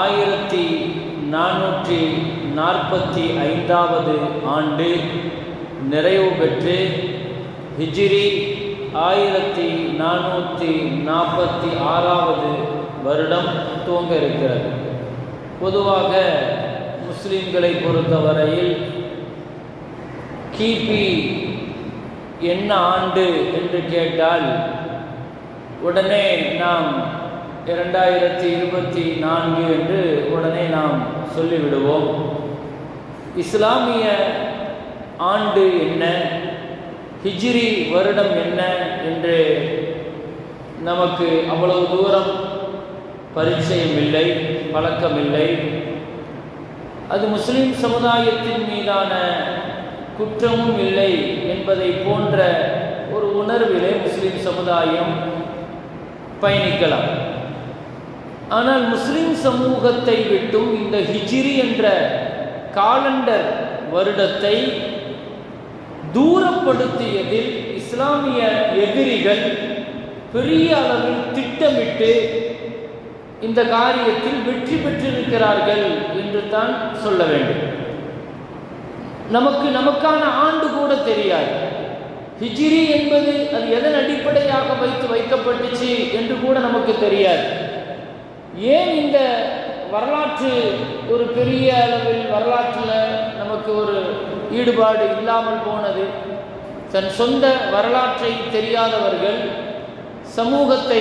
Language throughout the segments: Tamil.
ஆயிரத்தி நானூற்றி நாற்பத்தி ஐந்தாவது ஆண்டு நிறைவு பெற்று ஹிஜிரி ஆயிரத்தி நானூற்றி நாற்பத்தி ஆறாவது வருடம் துவங்க இருக்கிறது. பொதுவாக முஸ்லிம்களை பொறுத்தவரையில் கிபி என்ன ஆண்டு என்று கேட்டால் உடனே நாம் இரண்டாயிரத்தி இருபத்தி நான்கு என்று உடனே நாம் சொல்லிவிடுவோம். இஸ்லாமிய ஆண்டு என்ன? ஹிஜ்ரி வருடம் என்ன என்று நமக்கு அவ்வளவு தூரம் பரிச்சயம் இல்லை பழக்கமில்லை. அது முஸ்லிம் சமுதாயத்தின் மீதான குற்றமும் இல்லை என்பதை போன்ற ஒரு உணர்விலே முஸ்லிம் சமுதாயம் பயணிக்கலாம். ஆனால் முஸ்லிம் சமூகத்தை விட்டும் இந்த ஹிஜிரி என்ற காலண்டர் வருடத்தை தூரப்படுத்தியதில் இஸ்லாமிய எதிரிகள் பெரிய அளவில் திட்டமிட்டு இந்த காரியத்தில் வெற்றி பெற்றிருக்கிறார்கள் என்று தான் சொல்ல வேண்டும். நமக்கு நமக்கான ஆண்டு கூட தெரியாது. ஹிஜிரி என்பது அது எதன் அடிப்படையாக வைத்து வைக்கப்பட்டுச்சு என்று கூட நமக்கு தெரியாது. ஏன் இந்த வரலாற்று ஒரு பெரிய அளவில் வரலாற்றில் நமக்கு ஒரு ஈடுபாடு இல்லாமல் போனது? தன் சொந்த வரலாற்றை தெரியாதவர்கள் சமூகத்தை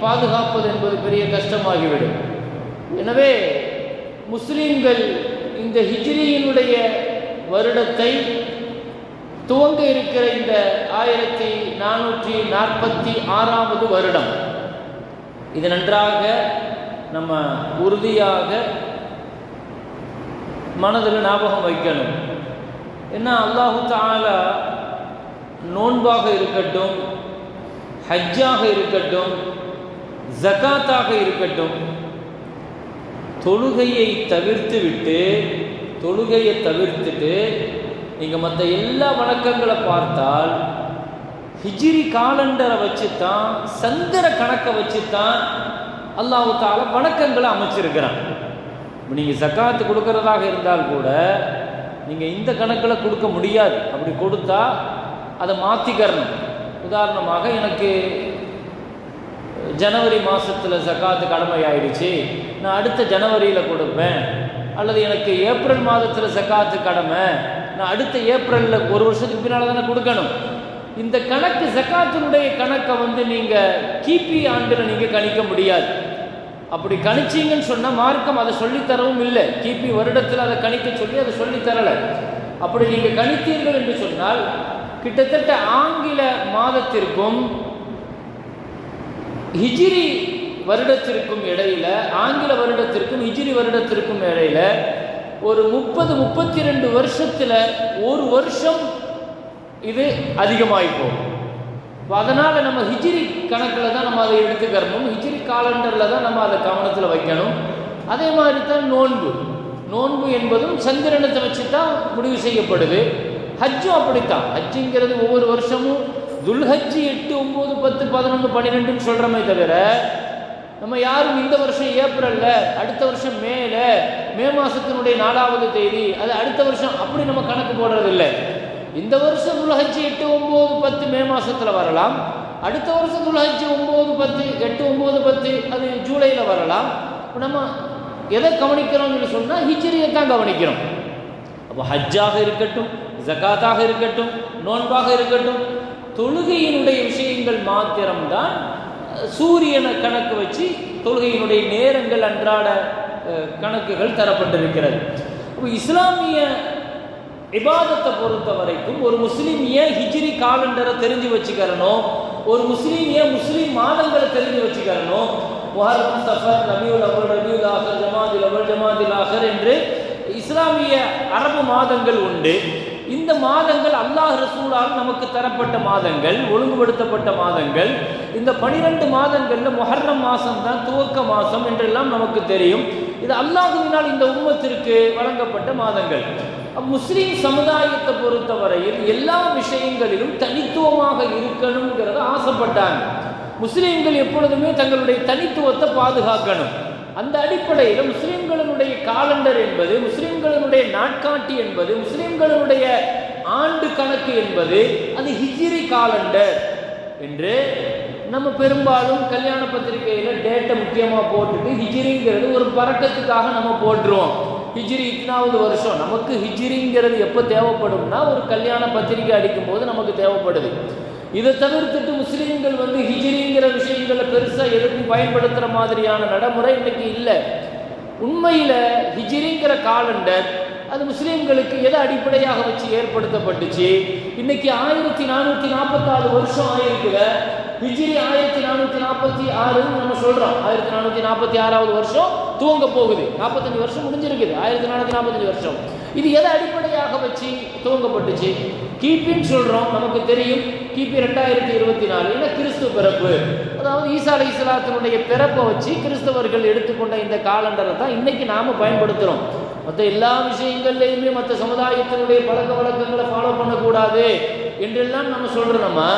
பாதுகாப்பது என்பது பெரிய கஷ்டமாகிவிடும். எனவே முஸ்லீம்கள் இந்த ஹிஜ்ரியினுடைய வருடத்தை துவங்க இருக்கிற இந்த ஆயிரத்தி நானூற்றி நாற்பத்தி ஆறாவது வருடம். இது நன்றாக நம்ம உறுதியாக மனதில் ஞாபகம் வைக்கணும். என்ன அல்லாஹு தாலா நோன்பாக இருக்கட்டும் ஹஜ்ஜாக இருக்கட்டும் ஜகாத்தாக இருக்கட்டும் தொழுகையை தவிர்த்து விட்டு தொழுகையை தவிர்த்துட்டு நீங்கள் மற்ற எல்லா வணக்கங்களை பார்த்தால் ஹிஜ்ரி காலண்டரை வச்சு தான் சந்திர கணக்கை வச்சு தான் அல்லாஹு தால வணக்கங்களை அமைச்சிருக்கிறான். இப்போ நீங்கள் ஜக்காத்து கொடுக்கறதாக இருந்தால் கூட நீங்கள் இந்த கணக்கில் கொடுக்க முடியாது. அப்படி கொடுத்தா அதை மாற்றிக்கிறணும் உதாரணமாக எனக்கு ஜனவரி மாதத்தில் ஜக்காத்து கடமை ஆயிடுச்சு நான் அடுத்த ஜனவரியில் கொடுப்பேன். அல்லது எனக்கு ஏப்ரல் மாதத்தில் ஜக்காத்து கடமை. நான் அடுத்த ஏப்ரலில் ஒரு வருஷத்துக்கு பின்னால் தானே கொடுக்கணும். இந்த கணக்கு ஜக்காத்தினுடைய கணக்கை வந்து நீங்கள் கிபி ஆண்டில் நீங்கள் கணிக்க முடியாது. அப்படி கணிச்சிங்கன்னு சொன்னால் மார்க்கம் அதை சொல்லித்தரவும் இல்லை. கிபி வருடத்தில் அதை கணிக்க சொல்லி அதை சொல்லித்தரலை அப்படி நீங்கள் கணித்தீர்கள் என்று சொன்னால் கிட்டத்தட்ட ஆங்கில மாதத்திற்கும் ஹிஜிரி வருடத்திற்கும் இடையில ஆங்கில வருடத்திற்கும் ஹிஜிரி வருடத்திற்கும் இடையில ஒரு முப்பது முப்பத்தி ரெண்டு வருஷத்தில் ஒரு வருஷம் இது அதிகமாகி போகும் அதனால் நம்ம ஹிஜிரி கணக்கில் தான் நம்ம அதை எடுத்துக்கிறணும் ஹிஜிரி காலண்டரில் தான் நம்ம அதை கவனத்தில் வைக்கணும். அதே மாதிரி தான் நோன்பு. நோன்பு என்பதும் சந்திரனத்தை வச்சு தான் முடிவு செய்யப்படுது. ஹஜ்ஜும் அப்படித்தான். ஹஜ்ஜுங்கிறது ஒவ்வொரு வருஷமும் துல்ஹஜ்ஜி எட்டு ஒம்பது பத்து பதினொன்று பன்னிரெண்டுன்னு சொல்கிறோமே தவிர நம்ம யாரும் இந்த வருஷம் ஏப்ரலில் அடுத்த வருஷம் மேல மே மாதத்தினுடைய நாலாவது தேதி அது அடுத்த வருஷம் அப்படி நம்ம கணக்கு போடுறதில்லை. இந்த வருஷம் துல்ஹஜ்ஜி எட்டு ஒம்பது பத்து மே மாதத்தில் வரலாம். அடுத்த வருஷம் துல்ஹஜ்ஜி ஒம்பது பத்து எட்டு ஒம்பது பத்து அது ஜூலையில் வரலாம். இப்போ நம்ம எதை கவனிக்கிறோம்னு சொன்னால் ஹிஜ்ரியை தான் கவனிக்கிறோம். அப்போ ஹஜ்ஜாக இருக்கட்டும் ஜகாத்தாக இருக்கட்டும் நோன்பாக இருக்கட்டும் தொழுகையினுடைய விஷயங்கள் மாத்திரம்தான் சூரியனை கணக்கு வச்சு தொழுகையினுடைய நேரங்கள் அன்றாட கணக்குகள் தரப்பட்டிருக்கிறது. இப்போ இஸ்லாமிய இபாதத்தை பொறுத்த வரைக்கும் ஒரு முஸ்லீம் ஏன் ஹிஜ்ரி காலண்டரை தெரிஞ்சு வச்சுக்கிறனோ ஒரு முஸ்லீம் ஏன் முஸ்லீம் மாதங்களை தெரிஞ்சு வச்சுக்கிறனோ முஹர்ரம் சஃபர் ரபியுல் அவல் ரபியுல் ஆஹர் ஜமாதில் அவல் ஜமாதில் ஆஹர் என்று இஸ்லாமிய அரபு மாதங்கள் உண்டு. இந்த மாதங்கள் அல்லாஹ் ரசூலால் நமக்கு தரப்பட்ட மாதங்கள் ஒழுங்குபடுத்தப்பட்ட மாதங்கள். இந்த பனிரெண்டு மாதங்களில் மொஹர்ரம் மாதம் தான் துவக்க மாதம் என்றெல்லாம் நமக்கு தெரியும். இது அல்லாஹுவினால் இந்த உம்மத்திற்கு வழங்கப்பட்ட மாதங்கள். முஸ்லீம் சமுதாயத்தை பொறுத்தவரையில் எல்லா விஷயங்களிலும் தனித்துவமாக இருக்கணுங்கிறத ஆசைப்பட்டாங்க. முஸ்லீம்கள் எப்பொழுதுமே தங்களுடைய தனித்துவத்தை பாதுகாக்கணும். அந்த அடிப்படையில் முஸ்லீம்களுடைய காலண்டர் என்பது முஸ்லீம்களுடைய நாட்காட்டி என்பது முஸ்லீம்களுடைய ஆண்டு கணக்கு என்பது அது ஹிஜிரி காலண்டர் என்று நம்ம பெரும்பாலும் கல்யாண பத்திரிகையில் டேட்டை முக்கியமாக போட்டுட்டு ஹிஜிரிங்கிறது ஒரு பறக்கத்துக்காக நம்ம போட்டுருவோம். ஹிஜ்ரி இத்தனாவது வருஷம். நமக்கு ஹிஜ்ரிங்கிறது எப்போ தேவைப்படும்னா ஒரு கல்யாண பத்திரிகை அடிக்கும் போது நமக்கு தேவைப்படுது. இதை தவிர்த்துட்டு முஸ்லீம்கள் வந்து ஹிஜ்ரிங்கிற விஷயங்களை பெருசாக எதுக்கும் பயன்படுத்துகிற மாதிரியான நடைமுறை இன்றைக்கு இல்லை. உண்மையில் ஹிஜ்ரிங்கிற காலண்டர் அது முஸ்லீம்களுக்கு எதை அடிப்படையாக வச்சு ஏற்படுத்தப்பட்டுச்சு? இன்னைக்கு ஆயிரத்தி நானூற்றி நாற்பத்தாறு வருஷம் ஆயிருக்குல. ஹிஜ்ரி ஆயிரத்தி நானூற்றி நாற்பத்தி ஆறுன்னு நம்ம சொல்கிறோம் ஆயிரத்தி நானூற்றி நாற்பத்தி ஆறாவது வருஷம் துவங்க போகுது. நாற்பத்தஞ்சு வருஷம் முடிஞ்சிருக்குது. ஆயிரத்தி நானூற்றி நாற்பத்தஞ்சு வருஷம். இது எதை அடிப்படையாக வச்சு துவங்கப்பட்டுச்சு? கிபின்னு சொல்கிறோம் நமக்கு தெரியும். கிபி ரெண்டாயிரத்தி இருபத்தி நாலு. ஏன்னா கிறிஸ்துவ பிறப்பு. அதாவது ஈசா அலி இஸ்லாத்தினுடைய பிறப்பை வச்சு கிறிஸ்தவர்கள் எடுத்துக்கொண்ட இந்த காலண்டரை தான் இன்னைக்கு நாம் பயன்படுத்துகிறோம் மற்ற எல்லா விஷயங்கள்லையுமே மற்ற சமுதாயத்தினுடைய பழக்க வழக்கங்களை ஃபாலோ பண்ணக்கூடாது. என்றெல்லாம் நம்ம சொல்கிறோம்மா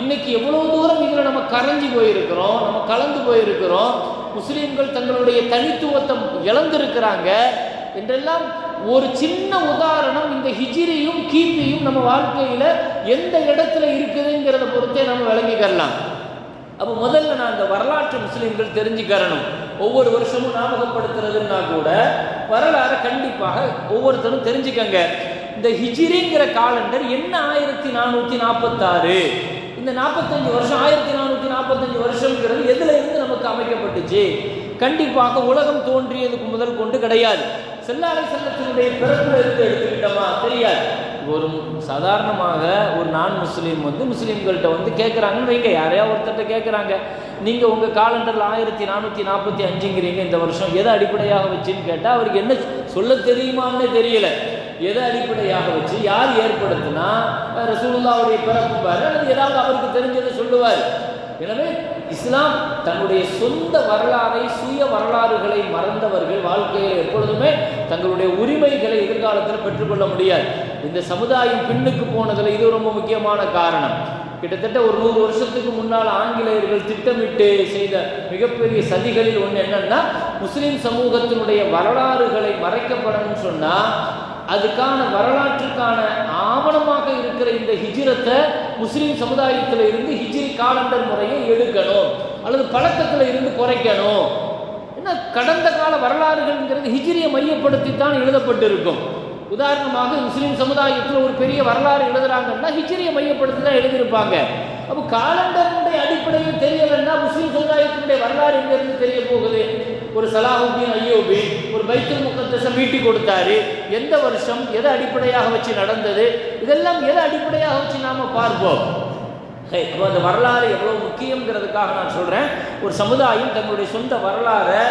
இன்னைக்கு எவ்வளோ தூரம் இதில் நம்ம கரைஞ்சி போயிருக்கிறோம் நம்ம கலந்து போயிருக்கிறோம் முஸ்லீம்கள் தங்களுடைய தனித்துவத்தை இழந்திருக்கிறாங்க என்றெல்லாம் ஒரு சின்ன உதாரணம் இந்த ஹிஜிரியும் கிபியும் நம்ம வாழ்க்கையில் எந்த இடத்துல இருக்குதுங்கிறத பொறுத்தே நம்ம விளங்கிக்கலாம் அப்போ முதல்ல நான் அந்த வரலாற்று முஸ்லீம்கள் தெரிஞ்சுக்கிறணும். ஒவ்வொரு வருஷமும் ஞாபகப்படுத்துறதுன்னா கூட வரலாறை கண்டிப்பாக ஒவ்வொருத்தரும் தெரிஞ்சுக்கங்க. இந்த ஹிஜிரிங்கிற காலண்டர் என்ன ஆயிரத்தி நானூற்றி நாற்பத்தாறு இந்த நாற்பத்தஞ்சு வருஷம் ஆயிரத்தி நானூற்றி நாற்பத்தஞ்சு வருஷம்ங்கிறது எதுல இருந்து நமக்கு அமைக்கப்பட்டுச்சு? கண்டிப்பாக உலகம் தோன்றியதுக்கு முதல் கொண்டு கிடையாது. செல்லாலை செல்லத்தினுடைய பிறப்புல இருந்து எடுத்துக்கிட்டோமா? தெரியாது. ஒரு சாதாரணமாக ஒரு நான் முஸ்லீம் வந்து முஸ்லீம்கள்ட்ட வந்து கேட்குறாங்கன்னு வைங்க. யாரையா ஒருத்தர்கிட்ட கேட்குறாங்க நீங்கள் உங்கள் காலண்டரில் ஆயிரத்தி நானூற்றி நாற்பத்தி அஞ்சுங்கிறீங்க. இந்த வருஷம் எதை அடிப்படையாக வச்சுன்னு கேட்டால் அவருக்கு என்ன சொல்ல தெரியுமான்னு தெரியல. எதை அடிப்படையாக வச்சு யார் ஏற்படுத்தினா ரசூலுல்லாவுடைய பிறப்பு பாரு அல்லது ஏதாவது அவருக்கு தெரிஞ்சதை சொல்லுவார். எனவே இஸ்லாம் தன்னுடைய சொந்த வரலாறை சுய வரலாறுகளை மறந்தவர்கள் வாழ்க்கையில் எப்பொழுதுமே தங்களுடைய உரிமைகளை எதிர்காலத்தில் பெற்றுக்கொள்ள முடியாது. இந்த சமுதாயம் பின்னுக்கு போனதில் இது ரொம்ப முக்கியமான காரணம். கிட்டத்தட்ட ஒரு நூறு வருஷத்துக்கு முன்னால் ஆங்கிலேயர்கள் திட்டமிட்டு செய்த மிகப்பெரிய சதிகளில் ஒன்று என்னன்னா முஸ்லீம் சமூகத்தினுடைய வரலாறுகளை மறைக்கப்படணும்னு சொன்னால் அதுக்கான வரலாற்றுக்கான ஆவணமாக இருக்கிற இந்த ஹிஜிரத்தை முஸ்லீம் சமுதாயத்தில் இருந்து ஹிஜ்ரி காலண்டர் முறையை எடுக்கணும். அல்லது பழக்கத்தில் இருந்து குறைக்கணும். என்ன கடந்த கால வரலாறுகள்ங்கிறது ஹிஜிரியை மையப்படுத்தி தான் எழுதப்பட்டிருக்கும். உதாரணமாக முஸ்லீம் சமுதாயத்தில் ஒரு பெரிய வரலாறு எழுதுறாங்கன்னா ஹிஜிரியை மையப்படுத்தி தான் எழுதியிருப்பாங்க. அப்போ காலண்டருடைய அடிப்படையில் தெரியலைன்னா முஸ்லீம் சமுதாயத்தினுடைய வரலாறு எங்கிருந்து தெரிய போகுது? ஒரு சலாஹுத்தீன் ஐயோபி ஒரு பைத்தல் முகத்தஸை மீட்டி கொடுத்தாரு. எந்த வருஷம் எதை அடிப்படையாக வச்சு நடந்தது இதெல்லாம் எதை அடிப்படையாக வச்சு நாம் பார்ப்போம். அப்போ அந்த வரலாறு எவ்வளோ முக்கியங்கிறதுக்காக நான் சொல்கிறேன் ஒரு சமுதாயம் தங்களுடைய சொந்த வரலாறை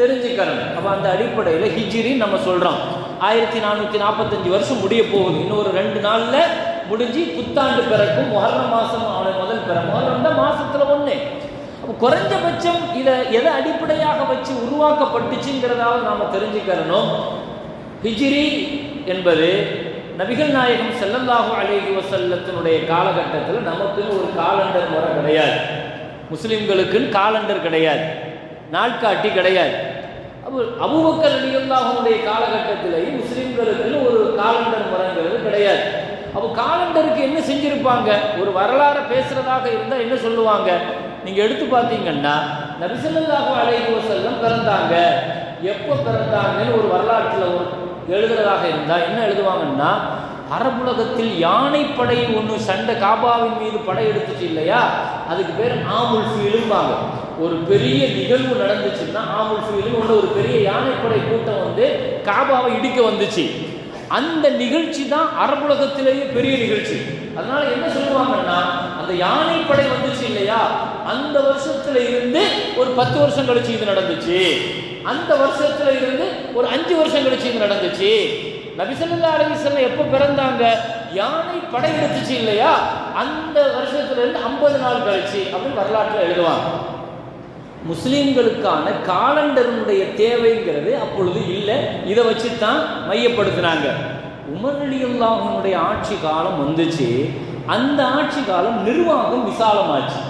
தெரிஞ்சுக்கணும். அப்போ அந்த அடிப்படையில் ஹிஜிரின்னு நம்ம சொல்கிறோம் ஆயிரத்தி நானூற்றி நாற்பத்தஞ்சு வருஷம் முடிய போகுது. இன்னொரு ரெண்டு நாளில் முடிஞ்சு புத்தாண்டு பிறக்கும் மொஹர்ண மாதம் அவனை முதல் பிற மொஹர்ணம் தான் மாதத்தில் ஒன்று குறைஞ்சபட்சம் இதை எதை அடிப்படையாக வச்சு உருவாக்கப்பட்டுச்சுங்கிறதாவது நாம் தெரிஞ்சுக்கிறணும். ஹிஜிரி என்பது நபிகள் நாயகம் செல்லல்லாஹு அலைஹி வசல்லத்தினுடைய காலகட்டத்தில் நமக்குன்னு ஒரு காலண்டர் முறை கிடையாது. முஸ்லீம்களுக்குன்னு காலண்டர் கிடையாது. நாட்காட்டி கிடையாது. அப்போ அபுபக்கர் அலியுல்லாஹனுடைய காலகட்டத்திலேயும் முஸ்லீம்களுக்குன்னு ஒரு காலண்டர் முறைங்கிறது கிடையாது. அப்போ காலண்டருக்கு என்ன செஞ்சிருப்பாங்க? ஒரு வரலாறை பேசுறதாக இருந்தால் என்ன சொல்லுவாங்க? நீங்கள் எடுத்து பார்த்தீங்கன்னா நபிசல்லாஹு அலைஹி வசல்லம் பிறந்தாங்க. எப்போ பிறந்தாங்கன்னு ஒரு வரலாற்றில் ஒரு எழுதுறதாக இருந்தால் என்ன எழுதுவாங்கன்னா அரபுலகத்தில் யானைப்படை ஒன்று சண்டை காபாவின் மீது படை எடுத்துச்சு இல்லையா? அதுக்கு பேர் ஆமுல் ஃபீலும்பாங்க. ஒரு பெரிய நிகழ்வு நடந்துச்சுன்னா ஆமுல் ஃபீலும் ஒன்று ஒரு பெரிய யானைப்படை கூட்டம் வந்து காபாவை இடிக்க வந்துச்சு. அந்த நிகழ்ச்சி தான் அரபுலகத்திலேயே பெரிய நிகழ்ச்சி. அதனால என்ன சொல்லுவாங்கன்னா அந்த யானைப்படை வந்துச்சு இல்லையா? அந்த வருஷத்துல இருந்து ஒரு பத்து வருஷம் கழிச்சு இது நடந்துச்சு. அந்த வருஷத்துல இருந்து ஒரு அஞ்சு வருஷம் கழிச்சு இது நடந்துச்சு. நபிசல்லா அலிசல்ல எப்போ பிறந்தாங்க? யானை படை எடுத்துச்சு இல்லையா? அந்த வருஷத்துல இருந்து ஐம்பது நாள் கழிச்சு அப்படின்னு வரலாற்றில் எழுதுவாங்க. முஸ்லீம்களுக்கான காலண்டருடைய தேவைங்கிறது அப்பொழுது இல்லை. இதை வச்சு தான் மையப்படுத்தினாங்க உமரலியுல்லாஹனுடைய ஆட்சி காலம் வந்துச்சு. அந்த ஆட்சி காலம் நிர்வாகம் விசாலமாச்சு.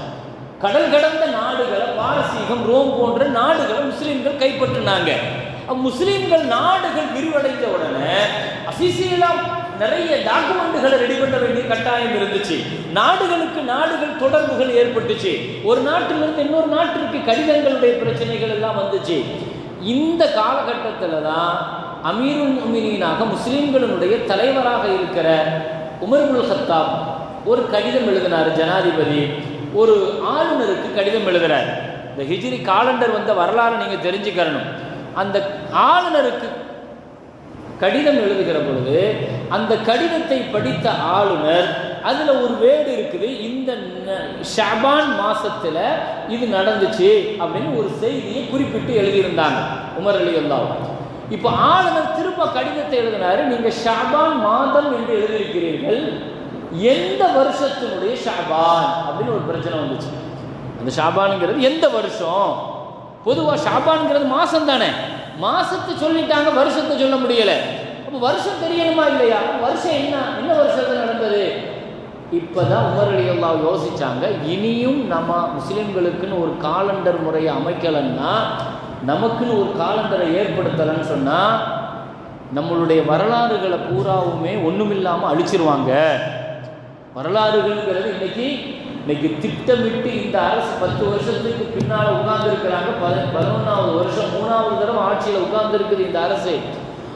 கடல் கடந்த நாடுகளை பாரசீகம் ரோம் போன்ற நாடுகளை முஸ்லீம்கள் கைப்பற்றினாங்க. முஸ்லீம்கள் நாடுகள் விரிவடைந்த உடனே அபிஷியலா நிறைய டாக்குமெண்ட்டுகளை ரெடி பண்ண வேண்டிய கட்டாயம் இருந்துச்சு. நாடுகளுக்கு நாடுகள் தொடர்புகள் ஏற்பட்டுச்சு. ஒரு நாட்டிலிருந்து இன்னொரு நாட்டிற்கு கடிதங்களுடைய பிரச்சனைகள் எல்லாம் வந்துச்சு. இந்த காலகட்டத்தில் தான் அமீருல் முமினீனாக முஸ்லீம்களினுடைய தலைவராக இருக்கிற உமர்முல் ஹத்தாப் ஒரு கடிதம் எழுதினார் ஜனாதிபதி. ஒரு ஆளுநருக்கு கடிதம் எழுதுறார். இந்த ஹிஜ்ரி காலண்டர் வந்த வரலாறு நீங்கள் தெரிஞ்சுக்கணும் அந்த ஆளுநருக்கு கடிதம் எழுதுகிற பொழுது அந்த கடிதத்தை படித்த ஆளுநர் அதில் ஒரு வேடு இருக்குது இந்த ந- ஷாபான் மாசத்துல இது நடந்துச்சு அப்படின்னு ஒரு செய்தியை குறிப்பிட்டு எழுதியிருந்தாங்க உமர் அலி அல்லாஹ் இப்போ ஆளுநர் திரும்ப கடிதத்தை எழுதினாரு நீங்க ஷபான் மாதம் என்று எழுதியிருக்கிறீர்கள் எந்த வருஷத்தினுடைய ஷாபான் அப்படின்னு ஒரு பிரச்சனை வந்துச்சு. அந்த ஷாபானுங்கிறது எந்த வருஷம்? பொதுவாக ஷாபான்ங்கிறது மாதம் தானே. மாதத்தை சொல்லிட்டாங்க வருஷத்தை சொல்ல முடியலை. அப்போ வருஷம் தெரியணுமா இல்லையா? வருஷம் என்ன? என்ன வருஷத்தில் நடந்தது? இப்போதான் உமரடி எல்லாம் யோசிச்சாங்க இனியும் நம்ம முஸ்லீம்களுக்குன்னு ஒரு காலண்டர் முறையை அமைக்கலைன்னா நமக்குன்னு ஒரு காலண்டரை ஏற்படுத்தலைன்னு சொன்னால் நம்மளுடைய வரலாறுகளை பூராவுமே ஒண்ணுமில்லாம அழிச்சிருவாங்க. வரலாறுகள்ங்கிறது இன்னைக்கு இன்னைக்கு திட்டமிட்டு இந்த அரசு பத்து வருஷத்துக்கு பின்னால் உட்கார்ந்துருக்கிறாங்க. பதினொன்றாவது வருஷம் மூணாவது தடவை ஆட்சியில் உட்கார்ந்துருக்குது இந்த அரசு.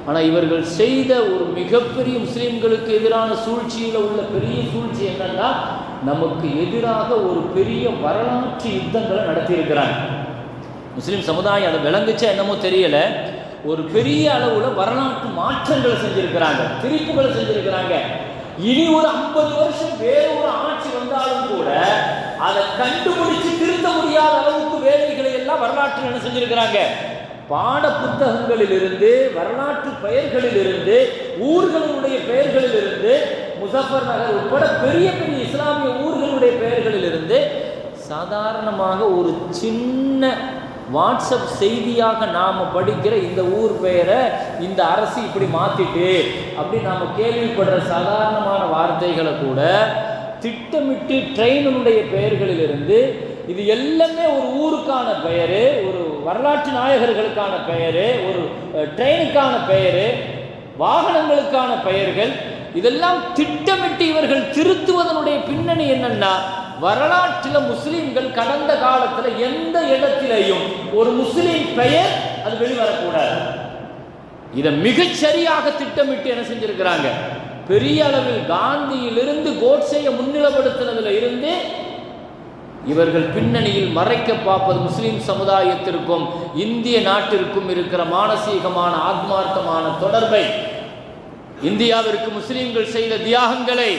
ஆனால் இவர்கள் செய்த ஒரு மிகப்பெரிய முஸ்லீம்களுக்கு எதிரான சூழ்ச்சியில் உள்ள பெரிய சூழ்ச்சி என்னன்னா நமக்கு எதிராக ஒரு பெரிய வரலாற்று யுத்தங்களை நடத்தியிருக்கிறாங்க. முஸ்லீம் சமுதாயம் அதை விளங்குச்சா என்னமோ தெரியல. ஒரு பெரிய அளவில் வரலாற்று மாற்றங்களை செஞ்சிருக்கிறாங்க திருப்புகளை செஞ்சிருக்கிறாங்க. இனி ஒரு ஐம்பது வருஷம் வேறு ஒரு ஆட்சி வந்தாலும் கூட அதை கண்டுபிடிச்சு திருத்த முடியாத அளவுக்கு வேலைகளை எல்லாம் வரலாற்றில் என்ன செஞ்சிருக்கிறாங்க? பாட புத்தகங்களிலிருந்து வரலாற்று பெயர்களிலிருந்து ஊர்களுடைய பெயர்களிலிருந்து முசஃபர் நகர் உட்பட பெரிய பெரிய இஸ்லாமிய ஊர்களுடைய பெயர்களிலிருந்து சாதாரணமாக ஒரு சின்ன வாட்ஸ்அப் செய்தியாக நாம் படிக்கிற இந்த ஊர் பெயரை இந்த அரசு இப்படி மாற்றிட்டு அப்படி நாம் கேள்விப்படுற சாதாரணமான வார்த்தைகளை கூட திட்டமிட்டு ட்ரெயினுடைய பெயர்களிலிருந்து இது எல்லாமே ஒரு ஊருக்கான பெயர் ஒரு வரலாற்று நாயகர்களுக்கான பெயர் ஒரு ட்ரெயினுக்கான பெயர் வாகனங்களுக்கான பெயர்கள் இதெல்லாம் திட்டமிட்டு இவர்கள் திருத்துவதனுடைய பின்னணி என்னென்னா வரலாற்றில் முஸ்லீம்கள் கடந்த காலத்தில் எந்த இடத்திலையும் ஒரு முஸ்லீம் பெயர் அது வெளிவரக்கூடாது. இதை மிகச்சரியாக திட்டமிட்டு என்ன செஞ்சிருக்கிறாங்க? பெரிய அளவில் காந்தியிலிருந்து கோட்சையை முன்னிலப்படுத்தினதுல இருந்து இவர்கள் பின்னணியில் மறைக்க பார்ப்பது முஸ்லீம் சமுதாயத்திற்கும் இந்திய நாட்டிற்கும் இருக்கிற மானசீகமான ஆத்மார்த்தமான தொடர்பை. இந்தியாவிற்கு முஸ்லீம்கள் செய்த தியாகங்களை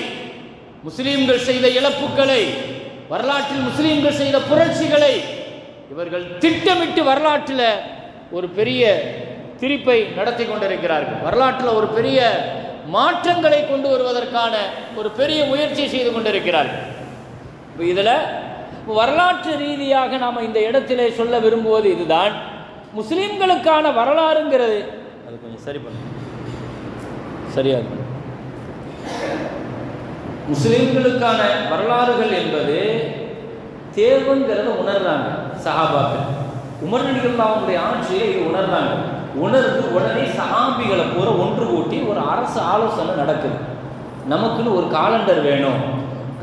முஸ்லீம்கள் செய்த இழப்புகளை வரலாற்றில் முஸ்லீம்கள் செய்த புரட்சிகளை இவர்கள் திட்டமிட்டு வரலாற்றில் ஒரு பெரிய திரிப்பை நடத்தி கொண்டிருக்கிறார்கள். வரலாற்றில் ஒரு பெரிய மாற்றங்களை கொண்டு வருவதற்கான ஒரு பெரிய முயற்சி செய்து கொண்டிருக்கிறார்கள். இப்போ இதில் வரலாற்று ரீதியாக நாம் இந்த இடத்திலே சொல்ல விரும்புவது இதுதான். முஸ்லீம்களுக்கான வரலாறுங்கிறது. அது கொஞ்சம் சரி பண்ண. சரியா முஸ்லிம்களுக்கான வரலாறுகள் என்பது தேர்வுங்கிறத உணர்றாங்க சஹாபாக்கள். உமர் அவங்களுடைய ஆட்சியில் இது உணர்றாங்க. உணர்ந்து உடனே சஹாபிகளை பூரா ஒன்று கூட்டி ஒரு அரசு ஆலோசனை நடக்குது. நமக்குன்னு ஒரு காலண்டர் வேணும்.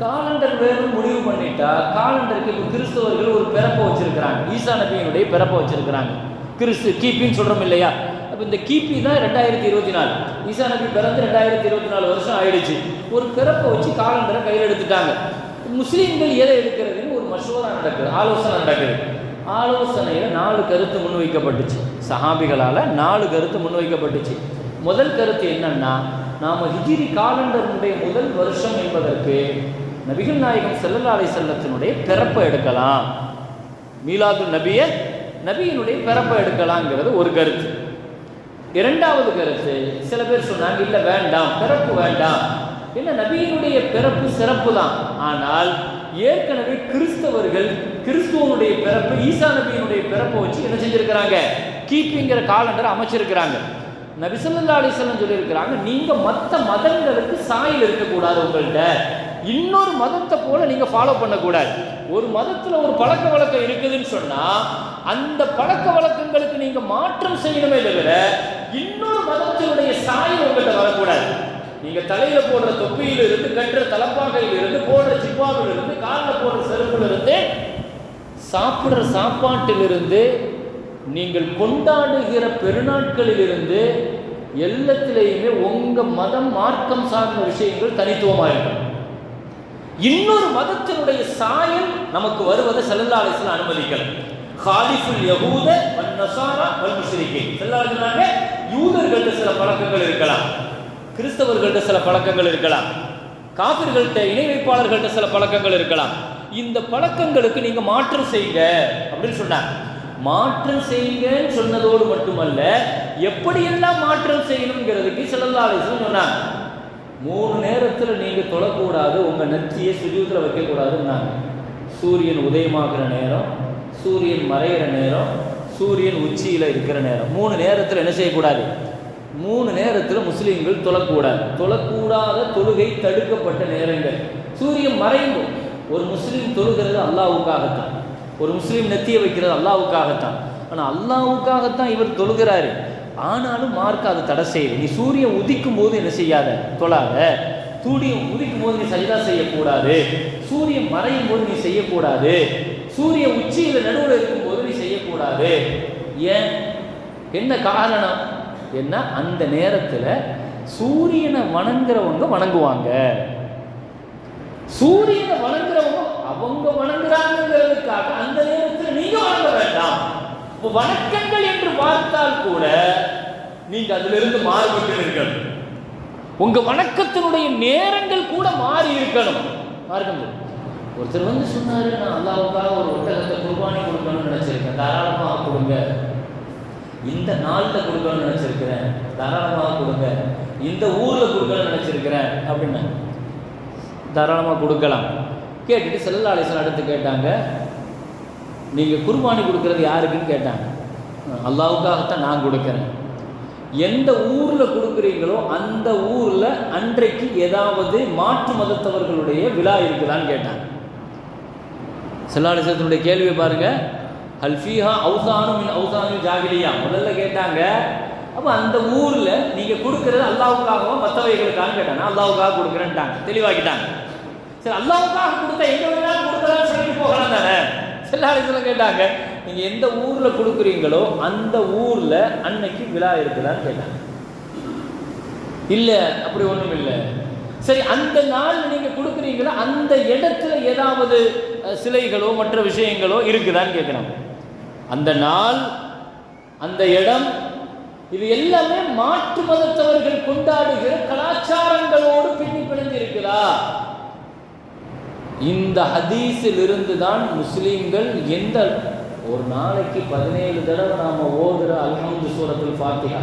காலண்டர் வேணும் முடிவு பண்ணிட்டா காலண்டருக்கு இப்போ கிறிஸ்தவர்கள் ஒரு பிறப்பை வச்சிருக்கிறாங்க. ஈசா நபியினுடைய பிறப்பை வச்சிருக்கிறாங்க. கிறிஸ்து கிபின்னு சொல்றோம் இல்லையா? அப்போ இந்த கிபி தான் ரெண்டாயிரத்தி இருபத்தி நாலு. ஈசா நபி பிறந்து ரெண்டாயிரத்தி இருபத்தி நாலு வருஷம் ஆயிடுச்சு. ஒரு பிறப்பை வச்சு காலண்டரை கையில் எடுத்துட்டாங்க. முஸ்லீம்கள் எதை எடுக்கிறதுன்னு ஒரு மசோதா நடக்குது ஆலோசனை நடக்குது. ஆலோசனையில் நாலு கருத்து முன்வைக்கப்பட்டுச்சு. சஹாபிகளால் நாலு கருத்து முன்வைக்கப்பட்டுச்சு. முதல் கருத்து என்னன்னா நாம் ஹிஜிரி காலண்டருடைய முதல் வருஷம் என்பதற்கு நபிகள் நாயகம் ஸல்லல்லாஹு செல்லத்தினுடைய பிறப்பை எடுக்கலாம். மீலாது நபிய நபியினுடைய பிறப்பை எடுக்கலாங்கிறது ஒரு கருத்து. இரண்டாவது கருத்து சில பேர் சொன்னாங்க இல்லை வேண்டாம் பிறப்பு வேண்டாம். என்ன நபியினுடைய பிறப்பு சிறப்பு தான் ஆனால் ஏற்கனவே கிறிஸ்தவர்கள் கிறிஸ்துவனுடைய பிறப்பு ஈசா நபியினுடைய பிறப்பை வச்சு என்ன செஞ்சிருக்கிறாங்க? கீப்பிங்கிற காலண்டர் அமைச்சிருக்கிறாங்க. நபி ஸல்லல்லாஹு அலைஹி சொல்லியிருக்கிறாங்க நீங்க மற்ற மதங்களுக்கு சாயில் இருக்கக்கூடாது உங்கள்கிட்ட இன்னொரு மதத்தை போல நீங்க ஃபாலோ பண்ணக்கூடாது. ஒரு மதத்துல ஒரு பழக்க வழக்கம் இருக்குதுன்னு சொன்னா அந்த பழக்க வழக்கங்களுக்கு நீங்க மாற்றம் செய்யணுமே தவிர இன்னொரு மதத்தினுடைய சாயம் உங்கள்கிட்ட வரக்கூடாது. நீங்க தலையில போடுற தொப்பியில இருந்து கட்டுற தலப்பாகையில இருந்து போடுற சிப்பாவில் இருந்து காலில் போடுற செருப்புல இருந்து சாப்பிடுற சாப்பாட்டிலிருந்து நீங்கள் கொண்டாடுகிற பெருநாட்களிலிருந்து எல்லாத்திலேயுமே உங்க மதம் மார்க்கம் சார்ந்த விஷயங்கள் தனித்துவமாக இன்னொரு மதத்தினுடைய சாயம் நமக்கு வருவதை செல்லல்லா அலிஸ்லாம் அனுமதிக்கல. ஹாலிஃபுல் யகூத வன் நசாரா வன் முஸ்லிகீன் செல்லல்லா யூதர்கள்ட்ட சில பழக்கங்கள் இருக்கலாம் கிறிஸ்தவர்கள்ட்ட சில பழக்கங்கள் இருக்கலாம் காபிர்கள்ட்ட இணை வைப்பாளர்கள்ட்ட சில பழக்கங்கள் இருக்கலாம். இந்த பழக்கங்களுக்கு நீங்க மாற்றம் செய்யுங்க அப்படின்னு சொன்னாங்க. மாற்றம் செய்யுங்கன்னு சொன்னதோடு மட்டுமல்ல எப்படியெல்லாம் மாற்றம் செய்யணுங்கிறதுக்கு செல்லல்லா சொன்னாங்க. மூணு நேரத்தில் நீங்கள் தொழக்கூடாது உங்கள் நெற்றியை சுஜூத்தில் வைக்கக்கூடாதுன்னாங்க. சூரியன் உதயமாகிற நேரம் சூரியன் மறையிற நேரம் சூரியன் உச்சியில் இருக்கிற நேரம். மூணு நேரத்தில் என்ன செய்யக்கூடாது? மூணு நேரத்தில் முஸ்லீம்கள் தொழக்கூடாது. தொழக்கூடாத தொழுகை தடுக்கப்பட்ட நேரங்கள். சூரியன் மறையும் ஒரு முஸ்லீம் தொழுகிறது அல்லாவுக்காகத்தான் ஒரு முஸ்லீம் நெத்திய வைக்கிறது அல்லாவுக்காகத்தான் ஆனால் அல்லாவுக்காகத்தான் இவர் தொழுகிறாரு. ஆனாலும் மார்க் அதை தடை செய்யுது நீ சூரியன் உதிக்கும் போது என்ன செய்யாத? தொழாத. சூரியன் உதிக்கும் போது நீ சஜிதா செய்யக்கூடாது. சூரியன் மறையும் போது நீ செய்யக்கூடாது. சூரிய உச்சியில் நடுவில் இருக்கும் நீ ஏன்? என்ன காரணம்? என்ன? அந்த நேரத்தில் சூரியனை வணங்குறவங்க வணங்குவாங்க. சூரியனை வணங்குறவங்க அவங்க வணங்குறாங்கிறதுக்காக அந்த நேரத்தில் நீங்க வணங்க வேண்டாம். வணக்கங்கள் என்று பார்த்தால் கூட நீங்க அதிலிருந்து மாறுபட்டு இருக்கணும் உங்க வணக்கத்தினுடைய நேரங்கள் கூட மாறி இருக்கணும் மாறுங்க ஒருத்தர் வந்து சொன்னார் நான் அல்லாவுக்காக ஒரு ஒட்டகத்தை குர்பானி கொடுக்கணும்னு நினச்சிருக்கேன். தாராளமாக கொடுங்க. இந்த நாளில் கொடுக்கணும்னு நினச்சிருக்கிறேன். தாராளமாக கொடுங்க. இந்த ஊரில் கொடுக்கணும்னு நினச்சிருக்கிறேன். அப்படின்னு. தாராளமாக கொடுக்கலாம். கேட்டுட்டு செல்லாலேசன் அடுத்து கேட்டாங்க நீங்கள் குர்பானி கொடுக்கறது யாருக்குன்னு கேட்டாங்க. அல்லாவுக்காகத்தான் நான் கொடுக்குறேன். எந்த ஊரில் கொடுக்குறீங்களோ அந்த ஊரில் அன்றைக்கு ஏதாவது மாற்று மதத்தவர்களுடைய விழா இருக்குதான்னு கேட்டாங்க. செல்லாலிசத்தினுடைய கேள்வியை பாருங்க. ஹல்ஃபீஹா அவுசானும் மின் அவுசானும் ஜாகிலியா? முதல்ல கேட்டாங்க. அப்போ அந்த ஊரில் நீங்கள் கொடுக்குறது அல்லாவுக்காகவும் மற்றவைகளுக்காக கேட்டாங்க. அல்லாவுக்காக கொடுக்குறேன்ட்டாங்க. தெளிவாக்கிட்டாங்க. சரி அல்லாவுக்காக கொடுத்தா எங்கே வேணாலும் கொடுக்கலாம்னு சொல்லிட்டு போகலாம் தானே? செல்லாலிசத்தில் கேட்டாங்க. நீங்கள் எந்த ஊரில் கொடுக்குறீங்களோ அந்த ஊரில் அன்னைக்கு விழா இருக்குதான்னு கேட்டாங்க. இல்லை அப்படி ஒன்றும் இல்லை சரி அந்த நாள் நீங்க கொடுக்குறீங்களோ? அந்த இடத்துல ஏதாவது சிலைகளோ மற்ற விஷயங்களோ இருக்குதான்னு கேட்கணும். அந்த நாள் அந்த இடம் இது எல்லாமே மாற்று மதத்தவர்கள் கொண்டாடுகிற கலாச்சாரங்களோடு பின்னி பிணைஞ்சு இந்த ஹதீஸில் இருந்து தான் முஸ்லீம்கள் எந்த ஒரு நாளைக்கு பதினேழு தடவை நாம் ஓதுற அல்ஹமது சூரத்தில் ஃபாத்திஹா.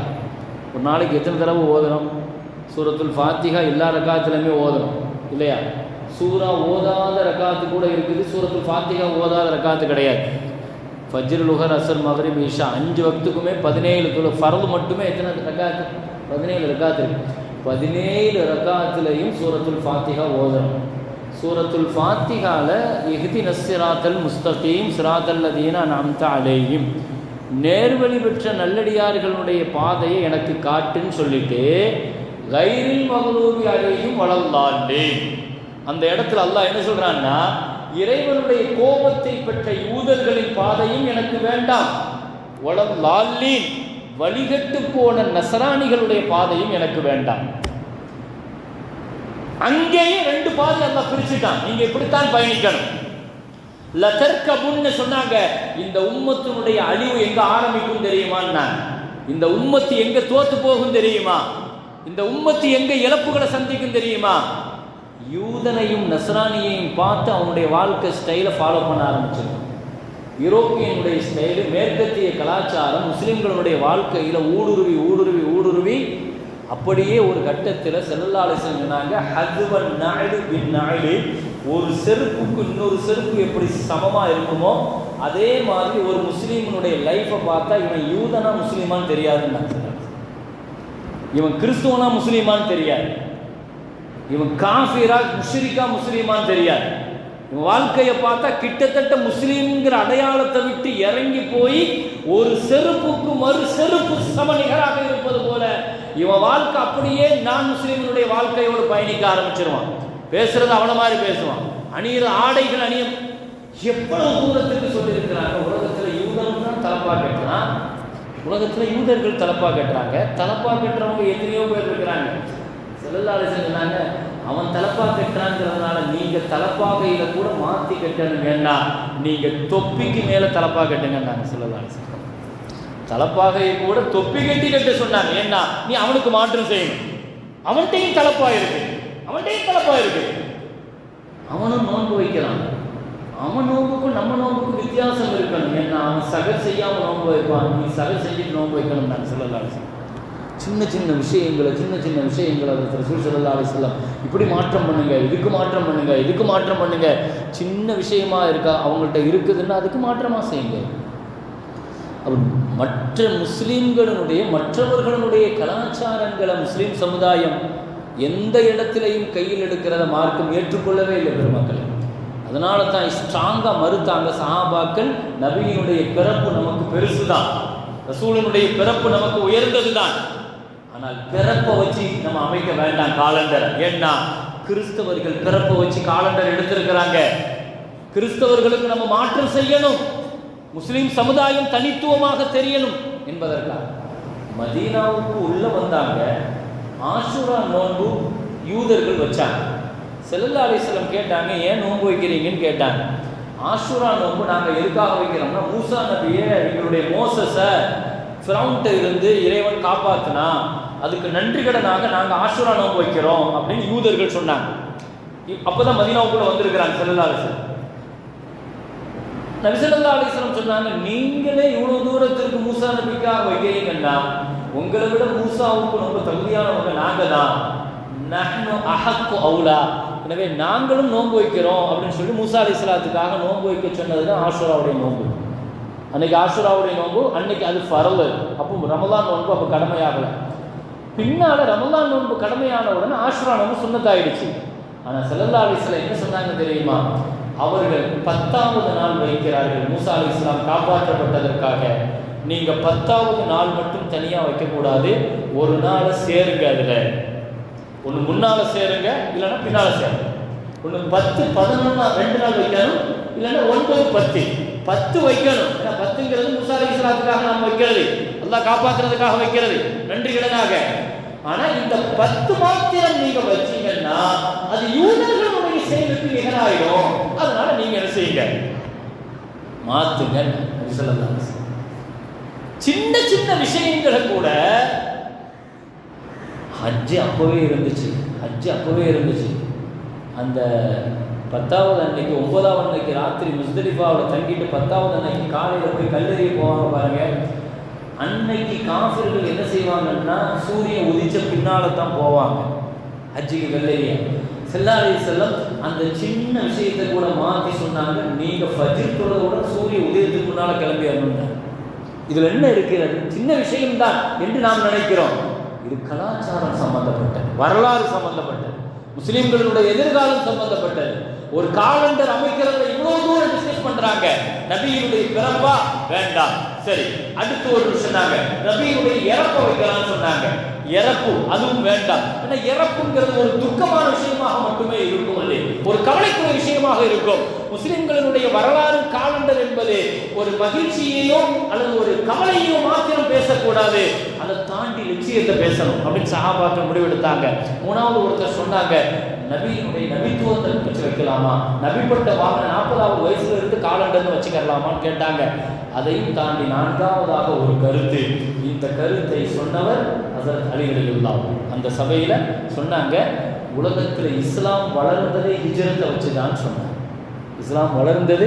ஒரு நாளைக்கு எத்தனை தடவை ஓதுறோம் சூரத்துல் ஃபாத்திகா எல்லா ரக்காத்துலையுமே ஓதுறோம் இல்லையா? சூரா ஓதாத ரக்காத்து கூட இருக்குது சூரத்துல் ஃபாத்திகா ஓதாத ரக்காத்து கிடையாது. ஃபஜ்ர் லுஹர் அசர் மகரிப் இஷா அஞ்சு வக்துக்குமே பதினேழு துளு ஃபரது மட்டுமே எத்தனை ரக்காத்து? பதினேழு ரக்காத்து இருக்கு. பதினேழு ரகாத்துலையும் சூரத்துல் ஃபாத்திகா ஓதுறோம் சூரத்துல் ஃபாத்திகால இஹ்தி நஸ்ஸிராத்தல் முஸ்தகீம் சிராத்தல் அதீனா அம்த அலைஹிம். நேர்வழி பெற்ற நல்லடியார்களுடைய பாதையை எனக்கு காட்டுன்னு சொல்லிட்டு கைரில் மகளூபி அலைஹிம் வளர்ந்தாண்டே அந்த இடத்துல அல்லாஹ் என்ன சொல்றான்னா இறைவனுடைய கோபத்தை பெற்ற யூதர்களின் பாதையும் எனக்கு வேண்டாம். வளம் லால்லீன் வழிகட்டு போன நசராணிகளுடைய பாதையும் எனக்கு வேண்டாம். அங்கேயே ரெண்டு பாதை அல்லாஹ் பிரிச்சுட்டான். நீங்க இப்படித்தான் பயணிக்கணும். லதர்கபுன்னு சொன்னாங்க இந்த உம்மத்தினுடைய அழிவு எங்க ஆரம்பிக்கும் தெரியுமான்னா இந்த உம்மத்து எங்க தோத்து போகும் தெரியுமா? இந்த உம்மத்து எங்க இழப்புகளை சந்திக்கும் தெரியுமா? யூதனையும் நஸ்ரானியையும் பார்த்து அவனுடைய வாழ்க்கை ஸ்டைலை ஃபாலோ பண்ண ஆரம்பிச்சிருக்கும். யூரோப்பியனுடைய ஸ்டைலு மேற்கத்திய கலாச்சாரம் முஸ்லீம்களுடைய வாழ்க்கையில் ஊடுருவி ஊடுருவி ஊடுருவி அப்படியே ஒரு கட்டத்தில் செல்லல்லாலை சொன்னாங்க ஹதுவன் நாயுடு பின் ஒரு செருப்புக்கு இன்னொரு செருப்பு எப்படி சமமாக இருக்குமோ அதே மாதிரி ஒரு முஸ்லீமனுடைய லைஃப்பை பார்த்தா இவன் யூதனா முஸ்லீமான்னு தெரியாதுன்னு நான் இவன் கிறிஸ்துவனா முஸ்லீமான்னு தெரியாது. இவன் காஃபிரா முஷ்ரிக்கா முஸ்லீமான்னு தெரியாது. இவன் வாழ்க்கையை பார்த்தா கிட்டத்தட்ட முஸ்லீம்ங்கிற அடையாளத்தை விட்டு இறங்கி போய் ஒரு செருப்புக்கு மறு செருப்பு சமநிகராக இருப்பது போல இவன் வாழ்க்கை அப்படியே நான் முஸ்லீம்களுடைய வாழ்க்கையோடு பயணிக்க ஆரம்பிச்சிருவான். பேசுறது அவன மாதிரி பேசுவான். அணியிற ஆடைகள் அணியும் எவ்வளவு தூரத்துக்கு சொல்லியிருக்கிறாங்க? உலகத்தில் யூதன் தான் தலைப்பா கேட்டான் உலகத்தில் யூதர்கள் தலப்பா கட்டுறாங்க. தலப்பா கட்டுறவங்க எத்தனையோ பேர் இருக்கிறாங்க. செல்லல்லாத சொன்னாங்க அவன் தலப்பா கட்டுறாங்கிறதுனால நீங்கள் தலப்பாகையில் கூட மாற்றி கட்டணும் வேண்டாம் நீங்கள் தொப்பிக்கு மேலே தலப்பா கட்டுங்கன்னாங்க செல்லல்லாத தலப்பாகையை கூட தொப்பி கட்டி கட்ட சொன்னாங்க. ஏன்னா நீ அவனுக்கு மாற்றம் செய்யணும். அவன்கிட்டையும் தலப்பா இருக்கு. அவன்கிட்டையும் தலப்பா இருக்கு. அவனும் நோன்பு வைக்கிறான் அவன் நோம்புக்கும் நம்ம நோம்புக்கும் வித்தியாசம் இருக்கணும். ஏன்னா அவன் சகர் செய்யாம நோன்பு வைப்பான். நீ சகர் செஞ்சுட்டு நோன்பு வைக்கணும் நான் சொல்லலாம் சின்ன சின்ன விஷயங்களை சின்ன சின்ன விஷயங்களை ரசூல் சல்லா அலிஸ்லாம் இப்படி மாற்றம் பண்ணுங்க இதுக்கு மாற்றம் பண்ணுங்க இதுக்கு மாற்றம் பண்ணுங்க. சின்ன விஷயமா இருக்கா அவங்கள்ட்ட இருக்குதுன்னா அதுக்கு மாற்றமா செய்யுங்க. அவர் மற்ற முஸ்லீம்களினுடைய மற்றவர்களுடைய கலாச்சாரங்களை முஸ்லீம் சமுதாயம் எந்த இடத்திலையும் கையில் எடுக்கிறத மார்க்கம் ஏற்றுக்கொள்ளவே இல்லை பெருமக்களை. அதனால தான் ஸ்ட்ராங்காக மறுத்தாங்க சஹாபாக்கள் நபியினுடைய பிறப்பு நமக்கு பெருசு தான் ரசூலனுடைய பிறப்பு நமக்கு உயர்ந்தது தான் ஆனால் பிறப்பை வச்சு நம்ம அமைக்க வேண்டாம் காலண்டர் ஏன்னா கிறிஸ்தவர்கள் பிறப்பை வச்சு காலண்டர் எடுத்திருக்கிறாங்க. கிறிஸ்தவர்களுக்கு நம்ம மாற்றம் செய்யணும். முஸ்லீம் சமுதாயம் தனித்துவமாக தெரியணும் என்பதற்காக. மதீனாவுக்கு உள்ள வந்தாங்க ஆசுரா நோன்பு யூதர்கள் வச்சாங்க. செல்லல்லா அலிஸ்லம் கேட்டாங்க ஏன் நோன்பு வைக்கிறீங்கன்னு கேட்டாங்க. ஆஷுரா நோன்பு நாங்கள் எதுக்காக வைக்கிறோம்னா மூசா நபியை எங்களுடைய மோசஸை ஃப்ரவுண்ட்டை இருந்து இறைவன் காப்பாத்தினா அதுக்கு நன்றி கடனாக நாங்கள் ஆஷுரா நோன்பு வைக்கிறோம் அப்படின்னு யூதர்கள் சொன்னாங்க. அப்போதான் மதீனாவுக்குள்ள வந்திருக்கிறாங்க செல்லல்லா அலிஸ்லம் நபிசல்லா அலிஸ்லம் சொன்னாங்க நீங்களே இவ்வளோ தூரத்திற்கு மூசா நபிக்காக வைக்கிறீங்கன்னா உங்களை விட மூசாவுக்கு ரொம்ப தகுதியானவங்க நாங்கள் தான் நஹ்னு அஹக்கு அவுலா எனவே நாங்களும் நோன்பு வைக்கிறோம் அப்படின்னு சொல்லி மூசா அலி இஸ்லாத்துக்காக நோன்பு வைக்க சொன்னது தான் ஆஷுராவுடைய நோன்பு. அன்னைக்கு ஆஷுராவுடைய நோன்பு அன்னைக்கு அது ஃபரல். அப்போ ரமலான் நோன்பு அப்போ கடமையாகலை. பின்னால் ரமலான் நோன்பு கடமையான உடனே ஆஷுரா நோன்பு சுண்ணத்தாயிடுச்சு. ஆனால் செல்லல்லா அலிஸ்லாம் என்ன சொன்னாங்க தெரியுமா? அவர்கள் பத்தாவது நாள் வைக்கிறார்கள். மூசா அலி இஸ்லாம் காப்பாற்றப்பட்டதற்காக. நீங்கள் பத்தாவது நாள் மட்டும் தனியாக வைக்கக்கூடாது. ஒரு நாள் சேருங்க அதில். ஒன்று முன்னால் சேருங்க இல்லைன்னா பின்னால் சேருங்க. ஒன்று பத்து பதினொன்னா ரெண்டு நாள் வைக்கணும் இல்லைன்னா ஒன்பது பத்து. பத்து வைக்கணும். ஏன்னா பத்துங்கிறது மூசா இஸ்லாத்துக்காக நம்ம வைக்கிறது. எல்லாம் காப்பாற்றுறதுக்காக வைக்கிறது. நன்றி கடனாக ஆனால் இந்த பத்து மாத்திரம் நீங்கள் வச்சீங்கன்னா அது யூதர்களுடைய செயலுக்கு நிகராயிடும். அதனால நீங்கள் என்ன செய்யுங்க? மாத்துங்க சொல்லலாம் சின்ன சின்ன விஷயங்களை கூட ஹஜ்ஜு அப்போவே இருந்துச்சு. ஹஜ்ஜு அப்போவே இருந்துச்சு. அந்த பத்தாவது அன்னைக்கு ஒன்பதாவது அன்னைக்கு ராத்திரி முஸ்தலிஃபாவில் தங்கிட்டு பத்தாவது அன்னைக்கு காலையில் போய் கல்லறிய போவாங்க பாருங்க. அன்னைக்கு காஃபிர்கள் என்ன செய்வாங்கன்னா சூரியன் உதிச்ச பின்னால தான் போவாங்க. ஹஜ்ஜிக்கு கல்லறிய. செல்லாரி செல்லம் அந்த சின்ன விஷயத்தை கூட மாற்றி சொன்னாங்க. நீங்கள் ஃபஜ்ர் தொழுதோட சூரிய உதயத்துக்கு முன்னால் கிளம்பி வரணும் இதில் என்ன இருக்கிறது சின்ன விஷயம்தான் என்று நாம் நினைக்கிறோம். இது கலாச்சாரம் சம்பந்தப்பட்டது வரலாறு சம்பந்தப்பட்டது முஸ்லிம்களுடைய எதிர்காலம் சம்பந்தப்பட்டது. ஒரு காலண்டர் அமைக்கிறதுல இவ்வளவு தூரம் டிஸ்கஸ் பண்றாங்க. நபியுடைய பிறப்பா? வேண்டாம். சரி அடுத்து ஒரு சொன்னாங்க. நபியுடைய இறப்ப வைக்கலாம்னு சொன்னாங்க. இறப்பு அதுவும் வேண்டாம். ஏன்னா இறப்புங்கிறது ஒரு துக்கமான விஷயமாக மட்டுமே இருக்கும் அது. ஒரு கவலைக்குரிய விஷயமாக இருக்கும். முஸ்லிம்களினுடைய வரலாறு காலண்டர் என்பது ஒரு மகிழ்ச்சியையோ அல்லது ஒரு கவலையோ மாத்திரம் பேசக்கூடாது. அதை தாண்டி லட்சியத்தை பேசணும் அப்படின்னு சகாபாக்கள் முடிவெடுத்தாங்க. மூணாவது ஒருத்தர் சொன்னாங்க நபியினுடைய நபித்துவத்தை வச்சு வைக்கலாமா? நபிப்பட்ட வாகன நாற்பதாவது வயசுல இருந்து காலண்டர்னு வச்சுக்கலாமான்னு கேட்டாங்க. அதையும் தாண்டி நான்காவதாக ஒரு கருத்து. இந்த கருத்தை சொன்னவர் அதற்கு அலி அந்த சபையில சொன்னாங்க உலகத்தில் இஸ்லாம் வளர்ந்ததே ஹிஜரத்தை வச்சு தான் சொன்னாங்க. இஸ்லாம் வளர்ந்தது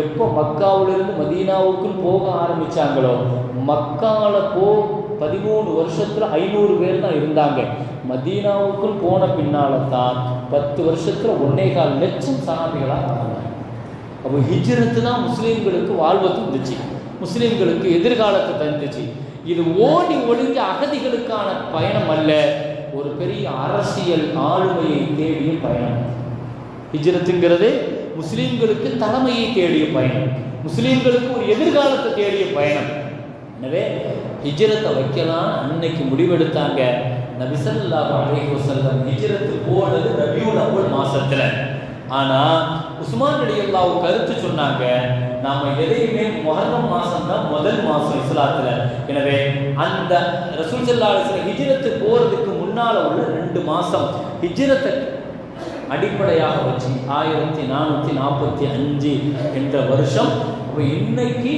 எப்போ மக்காவிலிருந்து மதீனாவுக்கும் போக ஆரம்பித்தாங்களோ மக்காவில் போ பதிமூணு வருஷத்தில் ஐநூறு பேர் தான் இருந்தாங்க. மதீனாவுக்குள் போன பின்னால் தான் பத்து வருஷத்தில் ஒன்னே கால் லட்சம் சனாபிகளாக ஆனாங்க அப்போ ஹிஜ்ரத்து தான் முஸ்லீம்களுக்கு வாழ்வை தந்துச்சு முஸ்லீம்களுக்கு எதிர்காலத்தை தந்துச்சு. இது ஓடி ஒளிஞ்ச அகதிகளுக்கான பயணம் அல்ல ஒரு பெரிய அரசியல் ஆளுமையை தேடிய பயணம். ஹிஜ்ரத்துங்கிறது முஸ்லீம்களுக்கு தலைமையை தேடிய பயணம். முஸ்லீம்களுக்கு ஒரு எதிர்காலத்தை தேடிய பயணம். எனவே ஹிஜ்ரத்தை வைக்கலாம். அன்னைக்கு முடிவெடுத்தாங்க. நபிசல்லா அலைஹி வஸல்லம் ஹிஜ்ரத்து போனது ரபியூல் அவ்வல் மாசத்துல. ஆனா உஸ்மான் ரலியல்லாஹு கருத்து சொன்னாங்க நாம எதையுமே முஹர்ரம் மாசம் தான் முதல் மாசம் இஸ்லாத்துல. எனவே அந்த ரசூல் ஸல்லல்லாஹு ஹிஜ்ரத்து போறதுக்கு முன்னால உள்ள ரெண்டு மாசம் ஹிஜ்ரத்தை அடிப்படையாக வச்சு ஆயிரத்தி நானூற்றி நாற்பத்தி அஞ்சு என்ற வருஷம் அப்போ இன்னைக்கு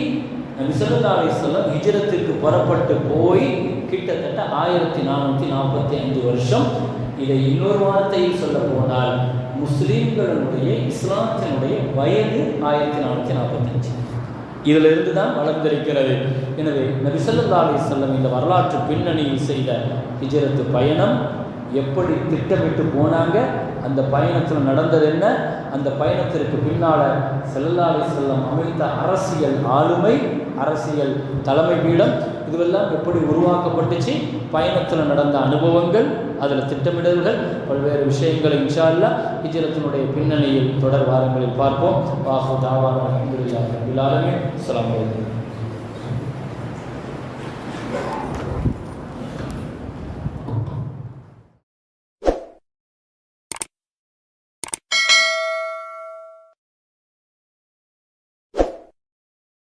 நபிசல்லா அலிஸ்லாம் ஹிஜரத்திற்கு புறப்பட்டு போய் கிட்டத்தட்ட ஆயிரத்தி நானூற்றி நாற்பத்தி அஞ்சு வருஷம் இதை இன்னொரு வார்த்தையில் சொல்ல போனால் முஸ்லீம்களுடைய இஸ்லாத்தினுடைய வயது ஆயிரத்தி நானூற்றி நாற்பத்தஞ்சு இதில் தான் வளர்ந்திருக்கிறது. எனவே நபிசல்லா அலிஸ்லம் இந்த வரலாற்று பின்னணியில் செய்த ஹிஜரத்து பயணம் எப்படி திட்டமிட்டு போனாங்க அந்த பயணத்தில் நடந்தது என்ன? அந்த பயணத்திற்கு பின்னால் செல்லல்லா செல்லம் அமைத்த அரசியல் ஆளுமை அரசியல் தலைமை பீடம் இதுவெல்லாம் எப்படி உருவாக்கப்பட்டுச்சு? பயணத்தில் நடந்த அனுபவங்கள் அதில் திட்டமிடல்கள் பல்வேறு விஷயங்களை இன்ஷால்லா இஜரத்தினுடைய பின்னணியில் தொடர் வாரங்களில் பார்ப்போம். வாஹு தாவான அலமதுல்லா அஸ்ஸலாமு வலைக்கம்